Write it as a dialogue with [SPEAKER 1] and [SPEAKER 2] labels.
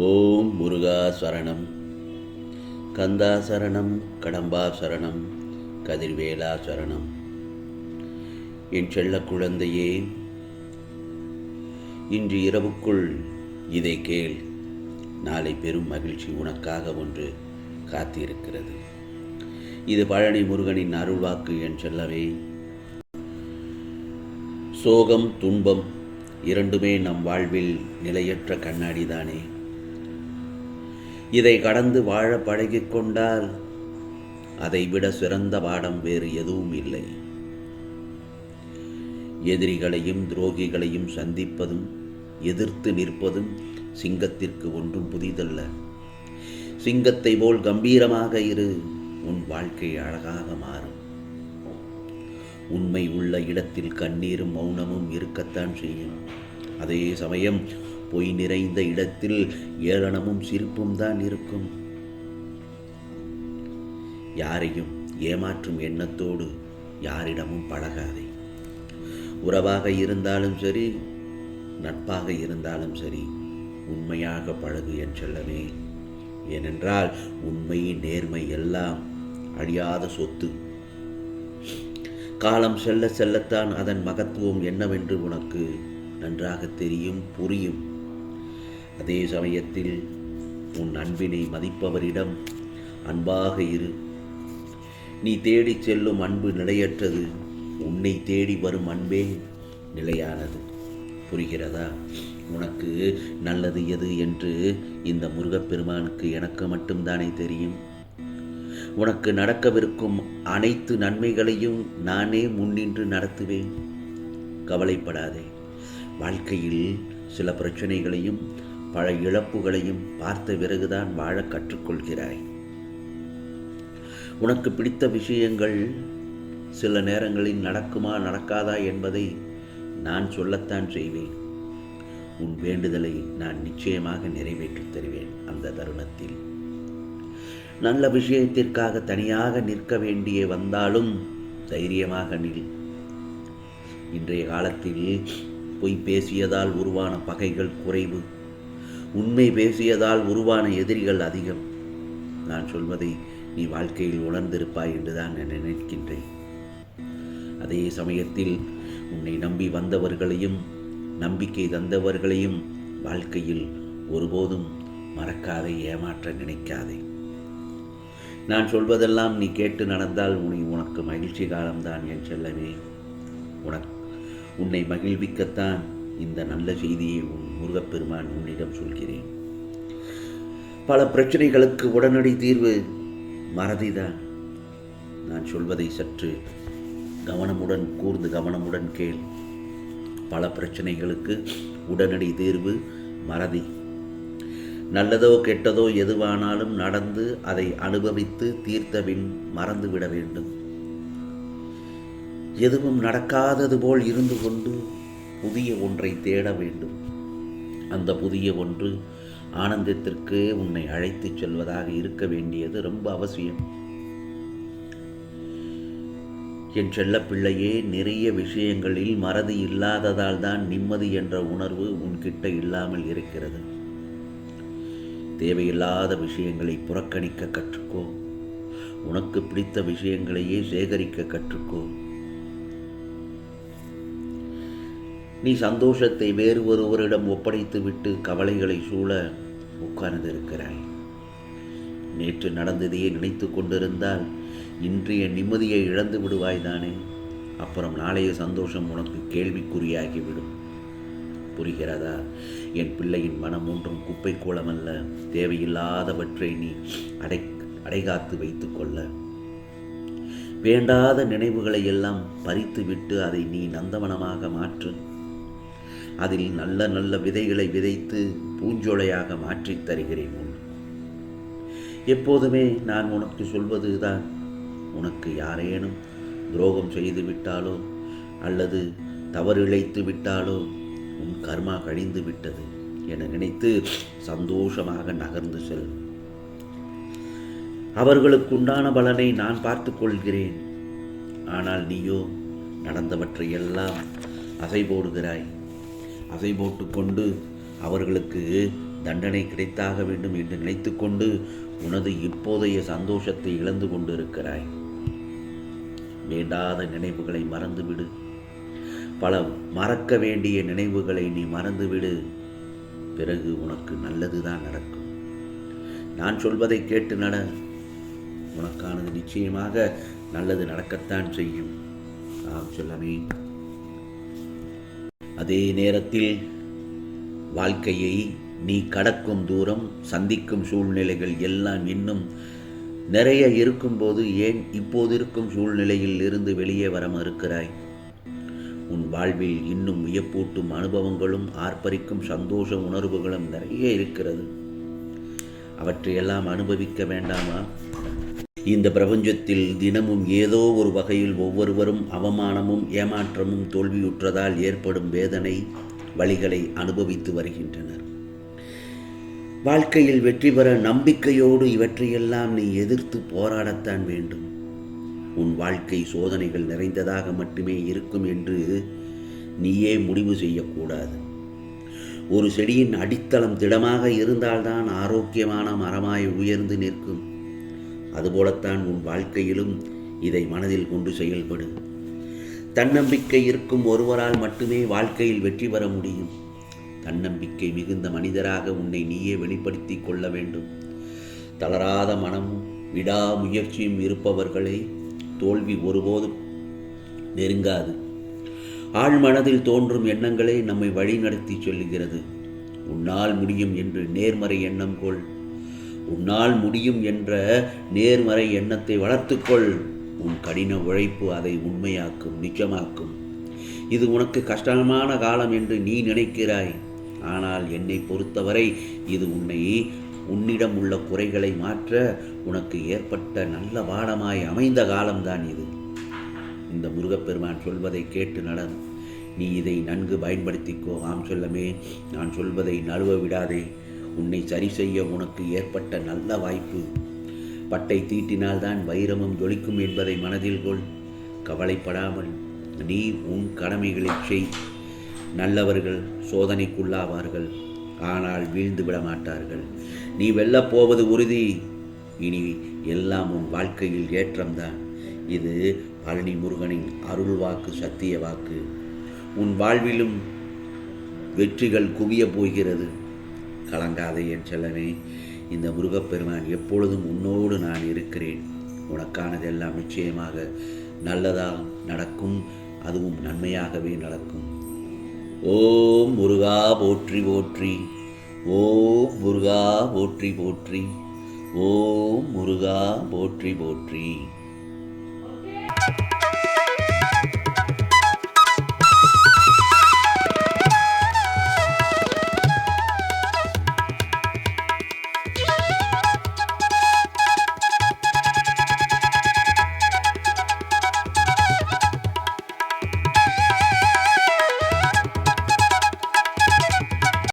[SPEAKER 1] ஓம் முருகா சரணம். கந்தா சரணம் கடம்பா சரணம் கதிர்வேலா சரணம். என் செல்ல குழந்தையே இன்று இரவுக்குள் இதை கேள். நாளை பெரும் மகிழ்ச்சி உனக்காக ஒன்று காத்திருக்கிறது. இது பழனி முருகனின் அருள்வாக்கு என் செல்லவே. சோகம் துன்பம் இரண்டுமே நம் வாழ்வில் நிலையற்ற கண்ணாடிதானே. இதை கடந்து வாழ பழகிக்கொண்டால் அதைவிட சிறந்த பாடம் வேறு எதுவும் இல்லை. எதிரிகளையும் துரோகிகளையும் சந்திப்பதும் எதிர்த்து நிற்பதும் சிங்கத்திற்கு ஒன்றும் புதிதல்ல. சிங்கத்தை போல் கம்பீரமாக இரு உன் வாழ்க்கை அழகாக மாறும். உண்மை உள்ள இடத்தில் கண்ணீரும் மௌனமும் இருக்கத்தான் செய்யும். அதே சமயம் பொய் நிறைந்த இடத்தில் ஏளனமும் சிரிப்பும் தான் இருக்கும். யாரையும் ஏமாற்றும் எண்ணத்தோடு யாரிடமும் பழகாதே. உறவாக இருந்தாலும் சரி நட்பாக இருந்தாலும் சரி உண்மையாக பழகு என் செல்லவே ஏனென்றால் உண்மை நேர்மை எல்லாம் அழியாத சொத்து. காலம் செல்ல செல்லத்தான் அதன் மகத்துவம் என்னவென்று உனக்கு நன்றாக தெரியும் புரியும். அதே சமயத்தில் உன் அன்பினை மதிப்பவரிடம் அன்பாக இரு. நீ தேடி செல்லும் அன்பு நிலையற்றது. உன்னை தேடி வரும் அன்பே நிலையானது. புரிகிறதா? உனக்கு நல்லது எது என்று இந்த முருகப்பெருமானுக்கு எனக்கு மட்டும்தானே தெரியும். உனக்கு நடக்கவிருக்கும் அனைத்து நன்மைகளையும் நானே முன்னின்று நடத்துவேன். கவலைப்படாதே. வாழ்க்கையில் சில பிரச்சனைகளையும் பல இழப்புகளையும் பார்த்த பிறகுதான் வாழ கற்றுக்கொள்கிறாய். உனக்கு பிடித்த விஷயங்கள் சில நேரங்களில் நடக்குமா நடக்காதா என்பதை நான் சொல்லத்தான் செய்வேன். உன் வேண்டுதலை நான் நிச்சயமாக நிறைவேற்றித் தருவேன் அந்த தருணத்தில். நல்ல விஷயத்திற்காக தனியாக நிற்க வேண்டிய வந்தாலும் தைரியமாக நில். இன்றைய காலத்தில் பொய் பேசியதால் உருவான பகைகள் குறைவு. உண்மை பேசியதால் உருவான எதிரிகள் அதிகம். நான் சொல்வதை நீ வாழ்க்கையில் உணர்ந்திருப்பாய் என்றுதான் நான் நினைக்கின்றேன். அதே சமயத்தில் உன்னை நம்பி வந்தவர்களையும் நம்பிக்கை தந்தவர்களையும் வாழ்க்கையில் ஒருபோதும் மறக்காதே ஏமாற்ற நினைக்காதே. நான் சொல்வதெல்லாம் நீ கேட்டு நடந்தால் உனி உனக்கு மகிழ்ச்சி காலம்தான் என் செல்லவே உனக் உன்னை மகிழ்விக்கத்தான் இந்த நல்ல செய்தியை உன் முருகப்பெருமான் உன்னிடம் சொல்கிறேன். பல பிரச்சனைகளுக்கு உடனடி தீர்வு மறதிதான் நான் சொல்வதை சற்று கவனமுடன் கூர்ந்து கவனமுடன் கேள். பல பிரச்சனைகளுக்கு உடனடி தீர்வு மறதி. நல்லதோ கெட்டதோ எதுவானாலும் நடந்து அதை அனுபவித்து தீர்த்தபின் மறந்துவிட வேண்டும். எதுவும் நடக்காதது போல் இருந்து கொண்டு புதிய ஒன்றை தேட வேண்டும். அந்த புதிய ஒன்று ஆனந்தத்திற்கு உன்னை அழைத்துச் செல்வதாக இருக்க வேண்டியது ரொம்ப அவசியம். என் செல்லப்பிள்ளையே நிறைய விஷயங்களில் மறதி இல்லாததால் தான் நிம்மதி என்ற உணர்வு உன்கிட்ட இல்லாமல் இருக்கிறது. தேவையில்லாத விஷயங்களை புறக்கணிக்க கற்றுக்கோ. உனக்கு பிடித்த விஷயங்களையே சேகரிக்க கற்றுக்கோ. நீ சந்தோஷத்தை வேறு ஒருவரிடம் ஒப்படைத்து விட்டு கவலைகளை சூழ உட்கார்ந்திருக்கிறாய். நேற்று நடந்ததையே நினைத்து கொண்டிருந்தால் இன்றைய நிம்மதியை இழந்து விடுவாய்தானே அப்புறம் நாளைய சந்தோஷம் உனக்கு கேள்விக்குறியாகிவிடும். புரிகிறதா? என் பிள்ளையின் மனம் ஒன்றும் குப்பை கூலமல்ல தேவையில்லாதவற்றை நீ அடை அடைகாத்து வைத்து கொள்ள. வேண்டாத நினைவுகளை எல்லாம் பறித்துவிட்டு அதை நீ நந்தவனமாக மாற்று. அதில் நல்ல நல்ல விதைகளை விதைத்து பூஞ்சோலையாக மாற்றித் தருகிறேன் உன். எப்போதுமே நான் உனக்கு சொல்வதுதான். உனக்கு யாரேனும் துரோகம் செய்து விட்டாலோ அல்லது தவறு இழைத்து விட்டாலோ உன் கர்மா கழிந்து விட்டது என நினைத்து சந்தோஷமாக நகர்ந்து செல். அவர்களுக்குண்டான பலனை நான் பார்த்து கொள்கிறேன். ஆனால் நீயோ நடந்தவற்றையெல்லாம் அசை போடுகிறாய் அசை போட்டுக்கொண்டு அவர்களுக்கு தண்டனை கிடைத்தாக வேண்டும் என்று நினைத்துக்கொண்டு உனது இப்போதைய சந்தோஷத்தை இழந்து கொண்டிருக்கிறாய். வேண்டாத நினைவுகளை மறந்துவிடு. பல மறக்க வேண்டிய நினைவுகளை நீ மறந்துவிடு. பிறகு உனக்கு நல்லதுதான் நடக்கும். நான் சொல்வதை கேட்டு நட. உனக்கானது நிச்சயமாக நல்லது நடக்கத்தான் செய்யும். ஆம் சொல்லமே. அதே நேரத்தில் வாழ்க்கையை நீ கடக்கும் தூரம் சந்திக்கும் சூழ்நிலைகள் எல்லாம் இன்னும் நிறைய இருக்கும்போது ஏன் இப்போது இருக்கும் சூழ்நிலையில் இருந்து வெளியே வர மறுக்கிறாய்? உன் வாழ்வில் இன்னும் வியப்பூட்டும் அனுபவங்களும் ஆர்ப்பரிக்கும் சந்தோஷ உணர்வுகளும் நிறைய இருக்கிறது. அவற்றையெல்லாம் அனுபவிக்க வேண்டாமா? இந்த பிரபஞ்சத்தில் தினமும் ஏதோ ஒரு வகையில் ஒவ்வொருவரும் அவமானமும் ஏமாற்றமும் தோல்வியுற்றதால் ஏற்படும் வேதனை வழிகளை அனுபவித்து வருகின்றனர். வாழ்க்கையில் வெற்றி பெற நம்பிக்கையோடு இவற்றையெல்லாம் நீ எதிர்த்து போராடத்தான் வேண்டும். உன் வாழ்க்கை சோதனைகள் நிறைந்ததாக மட்டுமே இருக்கும் என்று நீயே முடிவு செய்யக்கூடாது. ஒரு செடியின் அடித்தளம் திடமாக இருந்தால்தான் ஆரோக்கியமான மரமாய் உயர்ந்து நிற்கும். அதுபோலத்தான் உன் வாழ்க்கையிலும் இதை மனதில் கொண்டு செயல்படு. தன்னம்பிக்கை இருக்கும் ஒருவரால் மட்டுமே வாழ்க்கையில் வெற்றி பெற முடியும். தன்னம்பிக்கை மிகுந்த மனிதராக உன்னை நீயே வெளிப்படுத்திக் கொள்ள வேண்டும். தளராத மனமும் விடாமுயற்சியும் இருப்பவர்களை தோல்வி ஒருபோதும் நெருங்காது. ஆழ்மனதில் தோன்றும் எண்ணங்களே நம்மை வழிநடத்தி சொல்லுகிறது. உன்னால் முடியும் என்று நேர்மறை எண்ணம் கொள். உன்னால் முடியும் என்ற நேர்மறை எண்ணத்தை வளர்த்துக்கொள். உன் கடின உழைப்பு அதை உண்மையாக்கும் நிஜமாக்கும். இது உனக்கு கஷ்டமான காலம் என்று நீ நினைக்கிறாய். ஆனால் என்னை பொறுத்தவரை இது உன்னை உன்னிடம் உள்ள குறைகளை மாற்ற உனக்கு ஏற்பட்ட நல்ல பாடமாய் அமைந்த காலம்தான் இது. இந்த முருகப்பெருமான் சொல்வதை கேட்டு நடன் நீ இதை நன்கு பயன்படுத்திக்கோ ஆம் சொல்லமே. நான் சொல்வதை நழுவ விடாதே. உன்னை சரி செய்ய உனக்கு ஏற்பட்ட நல்ல வாய்ப்பு. பட்டை தீட்டினால்தான் வைரமும் ஜொலிக்கும் என்பதை மனதில் கொள். கவலைப்படாமல் நீ உன் கடமைகளை செய். நல்லவர்கள் சோதனைக்குள்ளாவார்கள் ஆனால் வீழ்ந்து விட மாட்டார்கள். நீ வெல்லப் போவது உறுதி. இனி எல்லாம் உன் வாழ்க்கையில் ஏற்றம்தான் இது பழனி முருகனின் அருள் வாக்கு சத்திய வாக்கு. உன் வாழ்விலும் வெற்றிகள் குவிய போகிறது. கலங்காதே என் செல்லமே. இந்த முருகப்பெருமான் எப்பொழுதும் உன்னோடு நான் இருக்கிறேன். உனக்கானதெல்லாம் நிச்சயமாக நல்லதாக நடக்கும் அதுவும் நன்மையாகவே நடக்கும். ஓம் முருகா போற்றி போற்றி ஓம் முருகா போற்றி போற்றி ஓம் முருகா போற்றி போற்றி.